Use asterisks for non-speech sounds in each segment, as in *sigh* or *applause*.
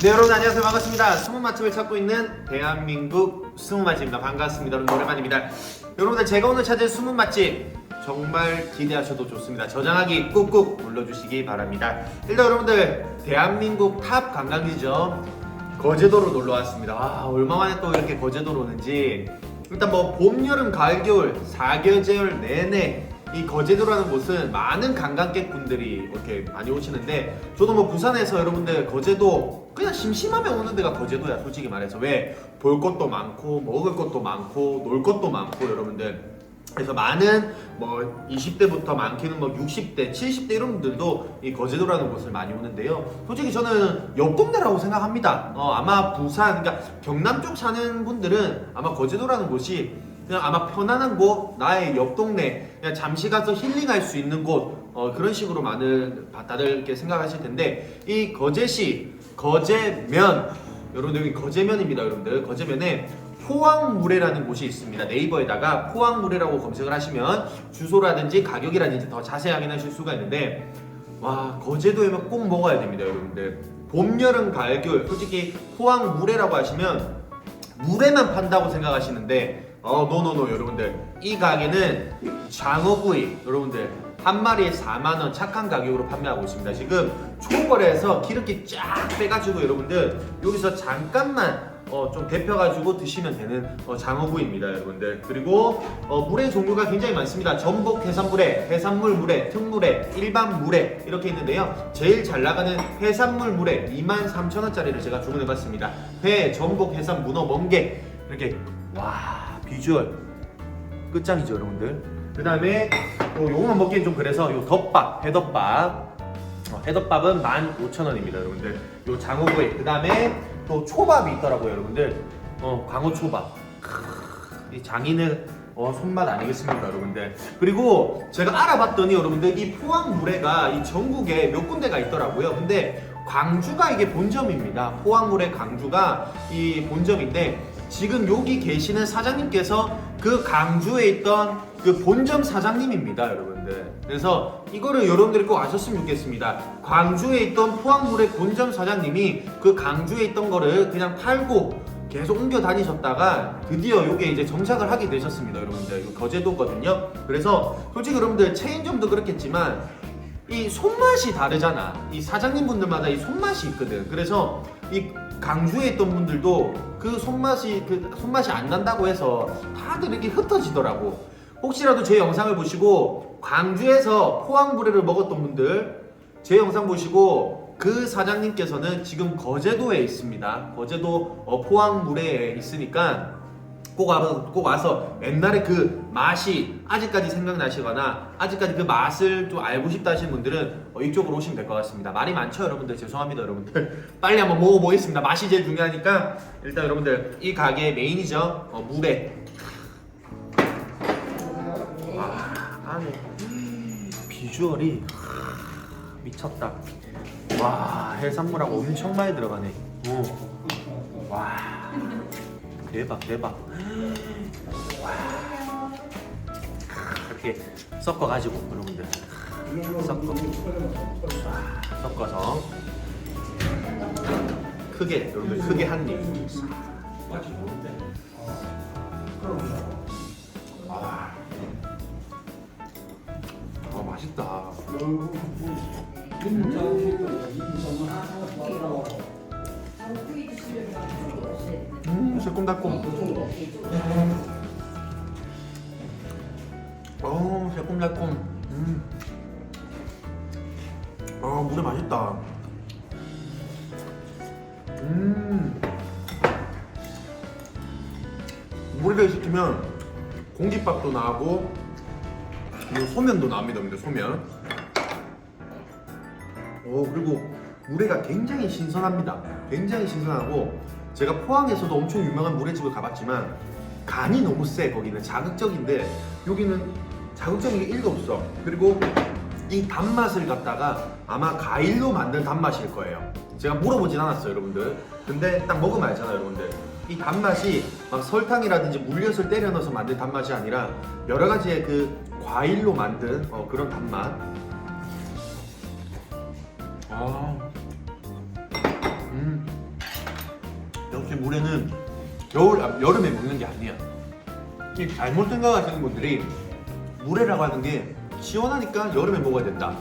네, 여러분 안녕하세요. 반갑습니다. 스무 맛집을 찾고 있는 대한민국 스무 맛집입니다. 반갑습니다. 여러분 오랜만입니다. 여러분들 제가 오늘 찾은 스무 맛집 정말 기대하셔도 좋습니다. 저장하기 꾹꾹 눌러주시기 바랍니다. 일단 여러분들 대한민국 탑 관광지죠? 거제도로 놀러 왔습니다. 아 얼마만에 또 이렇게 거제도로 오는지. 일단 뭐 봄, 여름, 가을, 겨울 4계절 내내 이 거제도라는 곳은 많은 관광객분들이 이렇게 많이 오시는데 저도 뭐 부산에서 여러분들 거제도 그냥 심심하면 오는 데가 거제도야 솔직히 말해서 왜 볼 것도 많고 먹을 것도 많고 놀 것도 많고 여러분들 그래서 많은 뭐 20대부터 많게는 뭐 60대, 70대 이런 분들도 이 거제도라는 곳을 많이 오는데요. 솔직히 저는 옆 동네라고 생각합니다. 어, 아마 부산, 그러니까 경남 쪽 사는 분들은 아마 거제도라는 곳이 그냥 아마 편안한 곳, 나의 옆 동네, 그냥 잠시 가서 힐링할 수 있는 곳, 어, 그런 식으로 많은 다들 이렇게 생각하실 텐데 이 거제시, 거제면, 여러분들 여기 거제면입니다, 여러분들. 거제면에 포항물회라는 곳이 있습니다. 네이버에다가 포항물회라고 검색을 하시면 주소라든지 가격이라든지 더 자세히 확인하실 수가 있는데 와 거제도에면 꼭 먹어야 됩니다, 여러분들. 봄, 여름, 가을, 겨울 솔직히 포항물회라고 하시면 물에만 판다고 생각하시는데 어 노노노 여러분들 이 가게는 장어구이 여러분들 한 마리에 4만 원 착한 가격으로 판매하고 있습니다. 지금 초벌에서 기름기 쫙 빼가지고 여러분들 여기서 잠깐만 어, 좀 데펴가지고 드시면 되는 어, 장어구이입니다, 여러분들. 그리고 어, 물의 종류가 굉장히 많습니다. 전복 해산물에, 해산물 물에, 특물에, 일반 물에 이렇게 있는데요. 제일 잘 나가는 해산물 물에 23,000원짜리를 제가 주문해봤습니다. 회, 전복, 해산, 문어, 멍게 이렇게 와 비주얼 끝장이죠, 여러분들. 그 다음에 또 요거만 먹기엔 좀 그래서 요 덮밥, 회덮밥 어, 해덮밥은 15,000원입니다, 여러분들. 요 장어구이. 그 다음에 또 초밥이 있더라고요, 여러분들. 어, 광어 초밥. 크으, 이 장인의 어, 손맛 아니겠습니까, 여러분들. 그리고 제가 알아봤더니 여러분들 이 포항 물회가 이 전국에 몇 군데가 있더라고요. 근데 광주가 이게 본점입니다. 포항 물회 광주가 이 본점인데 지금 여기 계시는 사장님께서 그 강주에 있던 그 본점 사장님입니다, 여러분들. 그래서 이거를 여러분들이 꼭 아셨으면 좋겠습니다. 광주에 있던 포항물의 본점 사장님이 그 강주에 있던 거를 그냥 팔고 계속 옮겨 다니셨다가 드디어 이게 이제 정착을 하게 되셨습니다, 여러분들. 이거 거제도거든요. 그래서 솔직히 여러분들 체인점도 그렇겠지만 이 손맛이 다르잖아. 이 사장님분들마다 이 손맛이 있거든. 그래서 이 강주에 있던 분들도 그 손맛이 그 손맛이 안 난다고 해서 다들 이렇게 흩어지더라고. 혹시라도 제 영상을 보시고 광주에서 포항부레를 먹었던 분들 제 영상 보시고 그 사장님께서는 지금 거제도에 있습니다. 거제도 어, 포항물회에 있으니까 꼭 와서, 꼭 와서 옛날에 그 맛이 아직까지 생각나시거나 아직까지 그 맛을 좀 알고 싶다 하시는 분들은 어, 이쪽으로 오시면 될 것 같습니다. 말이 많죠, 여러분들. 죄송합니다, 여러분들. *laughs* 빨리 한번 먹어보겠습니다. 맛이 제일 중요하니까 일단 여러분들 이 가게의 메인이죠. 어, 물회. 와, 안에 비주얼이 미쳤다. 와, 해산물하고 엄청 많이 들어가네. 오. 와. 대박 대박. 와 이렇게 섞어가지고 여러분들. 섞어. 와, 섞어서. 크게 여러분들 크게 한입. 아, 아 맛있다. 음 새콤달콤. 어 새콤달콤. 음. 아 물에 맛있다. 음. 물에 시키면 공깃밥도 나고 소면도 나옵니다 근데 소면. 오 그리고 물회가 굉장히 신선합니다. 굉장히 신선하고 제가 포항에서도 엄청 유명한 물회집을 가봤지만 간이 너무 세 거기는 자극적인데 여기는 자극적인 게 1도 없어. 그리고 이 단맛을 갖다가 아마 과일로 만든 단맛일 거예요. 제가 물어보진 않았어요, 여러분들. 근데 딱 먹으면 알잖아요, 여러분들. 이 단맛이 막 설탕이라든지 물엿을 때려 넣어서 만든 단맛이 아니라 여러 가지의 그 과일로 만든 어, 그런 단맛. 아, 역시 물회는 겨울 아, 여름에 먹는 게 아니야. 이 잘못 생각하시는 분들이 물회라고 하는 게 시원하니까 여름에 먹어야 된다.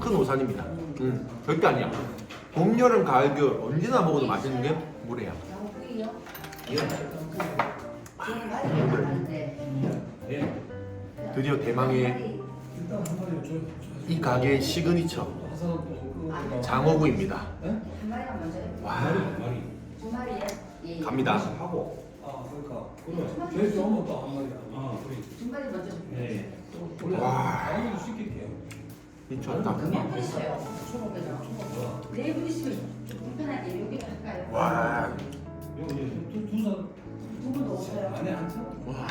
큰 오산입니다. 음, 절대 아니야. 봄, 여름, 가을, 겨울 언제나 먹어도 맛있는 게 물회야. 드디어 대망의 이 가게의 시그니처 장어구이입니다. 와, 예. 갑니다. 하고 아 그러니까 그래 제일 좋은 것도 한 마리 아 그래 두 마리 먼저. 네 원래 와. 당연히 시킬게요 미쳤다. 그냥 해주세요. 초밥에서. 네분 있으면 좀 불편하게 여기 할까요? 와, 두 분도 오세요. 안에 한참 와,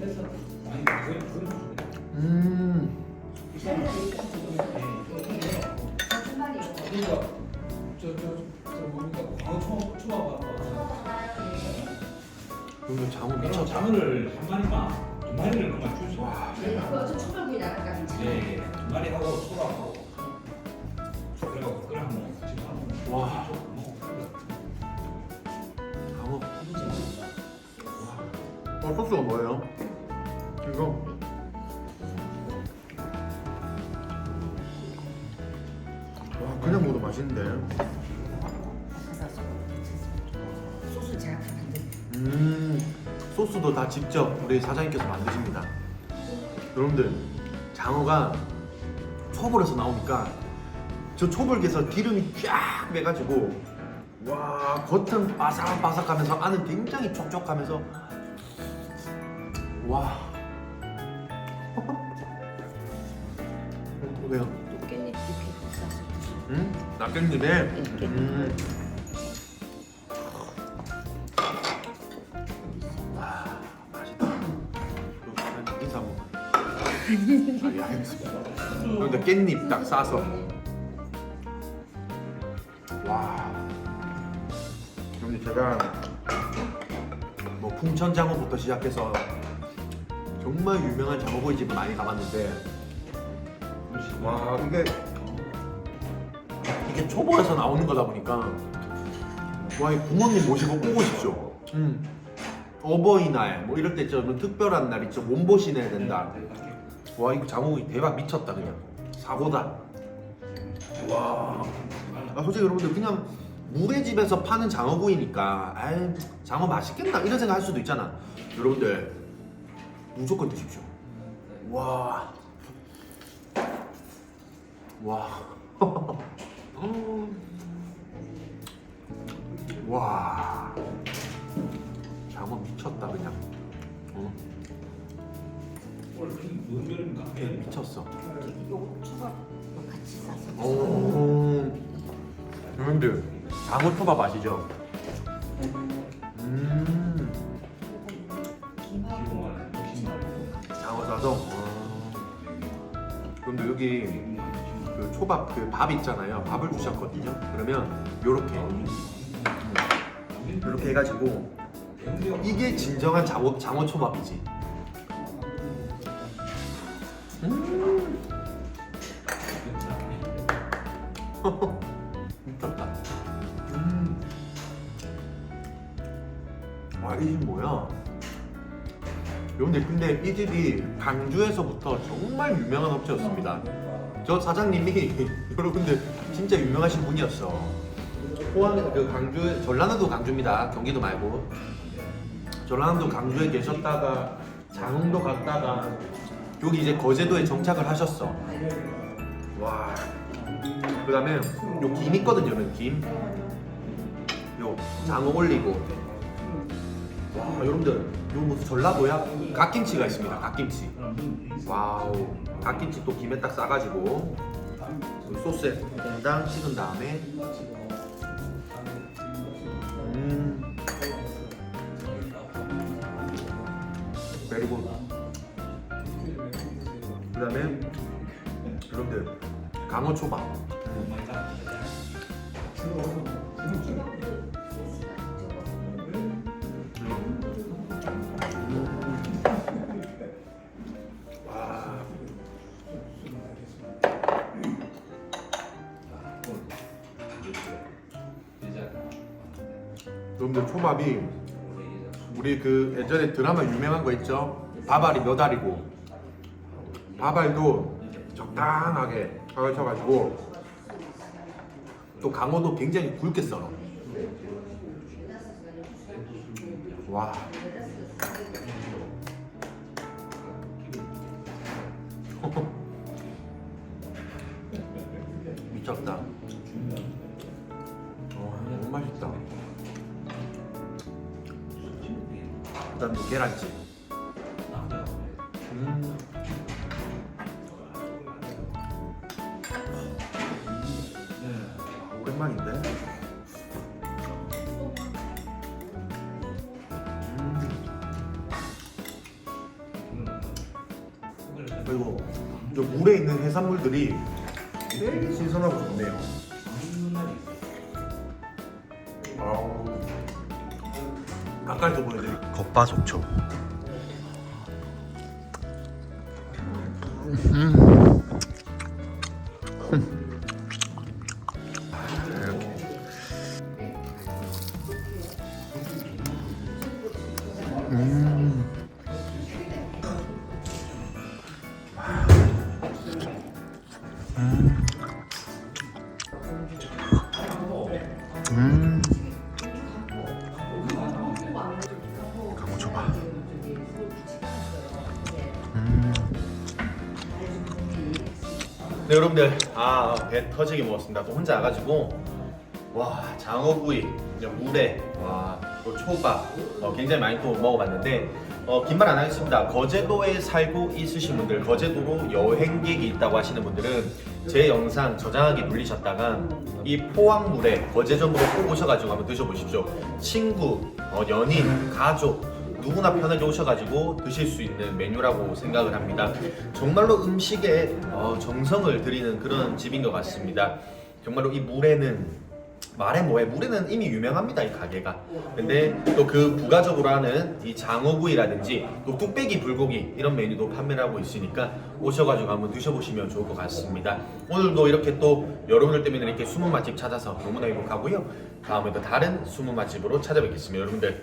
해서 아니 그래 그래 음, 저희가 네 분. 예. 두. 그러니까 저저저 뭡니까 광어 초밥 초밥 이거 장어 그럼 미쳤다. 장어를 한 마리만 두 마리를 그만 주죠. 와, 네, 그거 저 초밥구이 나갈까 괜찮아요. 예, 예. 두 마리 하고 소라하고 그리고 그걸 한번 지금 한번 와. 장어. 어, 소스가 뭐예요? 이거. 와, 그냥 먹어도 맛있는데. 소스 제가 다 만든. 음, 소스도 다 직접 우리 사장님께서 만드십니다. 여러분들, 장어가 초벌에서 나오니까 저 초벌에서 기름이 쫙 매가지고 와 겉은 바삭바삭하면서 안은 굉장히 촉촉하면서 와 어, *laughs* 왜요? 깻잎 이렇게 싸서. 음? 낙견잎에 음. 아니 알겠습니다 깻잎 딱 싸서 와 근데 제가 뭐 풍천 장어부터 시작해서 정말 유명한 장어구이 집을 많이 가봤는데 와 이게 이게 초보에서 나오는 거다 보니까 와, 이 부모님 모시고 오고 싶죠. 음. 어버이날 뭐 이럴 때좀 특별한 날 있죠. 몸보신 해야 된다. 와, 이거 장어구이 대박 미쳤다 그냥. 사고다. 와. 아, 솔직히 여러분들 그냥 물의 집에서 파는 장어구이니까 아이 장어 맛있겠나 이런 생각 할 수도 있잖아. 여러분들 무조건 드십시오. 와. 와. *laughs* 와. 장어 미쳤다 그냥. 미쳤어. 요거 초밥 같이 싸서. 오. 여러분들 장어 초밥 아시죠? 음. 김하고 장어 싸서. 그런데 여기 그 초밥 그 밥 있잖아요. 밥을 주셨거든요. 그러면 요렇게 이렇게 해가지고 이게 진정한 장어 장어 초밥이지. 음. 와, 이 집 뭐야? 여러분들, 근데 이 집이 강주에서부터 정말 유명한 업체였습니다. 저 사장님이 *laughs* 여러분들 진짜 유명하신 분이었어. 포항에서 그 강주, 전라남도 강주입니다. 경기도 말고. 전라남도 강주에 계셨다가 장흥도 갔다가 여기 이제 거제도에 정착을 하셨어. 와. 그 다음에 요 김 있거든요, 요 김. 요 장어 올리고. 와, 여러분들, 요 무슨 전라도야? 갓김치가 있습니다. 갓김치. 와우. 갓김치 또 김에 딱 싸가지고 그 소스에 퐁당 찍은 다음에 강어 초밥. 와. 여러분들 초밥이 우리 그 예전에 드라마 유명한 거 있죠? 밥알이 몇 알이고 밥알도 적당하게 쳐가지고 또 강어도 굉장히 굵게 썰어. 와. *laughs* 미쳤다. 어, 너무 맛있다. 그다음 또 계란찜 그리고 저 물에 있는 해산물들이 되게 신선하고 좋네요. 가까이서 보여드릴 겉바속촉. 강 여러분들 아 배 터지게 먹었습니다. 또 혼자 와가지고 와 장어구이, 물회, 와또 초밥 어, 굉장히 많이 또 먹어봤는데 어, 긴말 안 하겠습니다. 거제도에 살고 있으신 분들, 거제도로 여행객이 있다고 하시는 분들은 제 영상 저장하기 눌리셨다가 이 포항물에 거제점으로 꼭 오셔가지고 한번 드셔보십시오. 친구, 어, 연인, 가족 누구나 편하게 오셔가지고 드실 수 있는 메뉴라고 생각을 합니다. 정말로 음식에 어, 정성을 들이는 그런 집인 것 같습니다. 정말로 이 물에는 말해 뭐해 물에는 이미 유명합니다 이 가게가. 근데 또 그 부가적으로 하는 이 장어구이라든지 또 뚝배기 불고기 이런 메뉴도 판매를 하고 있으니까 오셔가지고 한번 드셔보시면 좋을 것 같습니다. 오늘도 이렇게 또 여러분들 때문에 이렇게 숨은 맛집 찾아서 너무나 행복하고요. 다음에도 다른 숨은 맛집으로 찾아뵙겠습니다. 여러분들